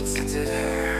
What's it her?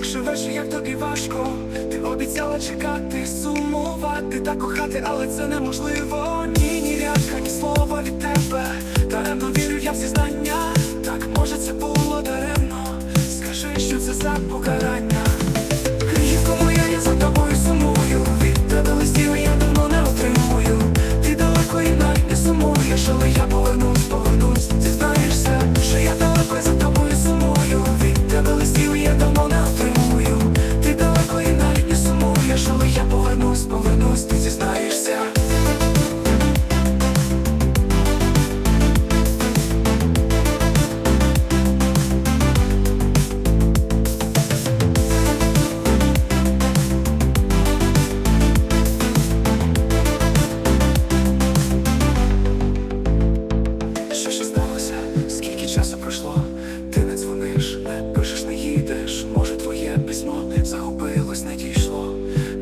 Як живеш як тобі важко Ти обіцяла чекати, сумувати та кохати, але це неможливо. Ні, ні рядка, ні слова від тебе. Даремно вірю я в зізнання. Так може це було даремно. Скажи, що це за покарання загубилось, не дійшло.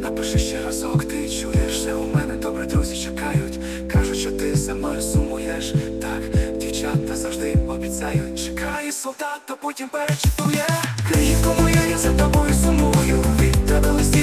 Напиши ще разок, ти чуєш, все у мене добре друзі чекають. Кажуть, що ти за мною сумуєш. Так, дівчата завжди обіцяють. Чекає солдат, та потім перечитує. Криє, кому я, я за тобою сумую. Від тебе листі.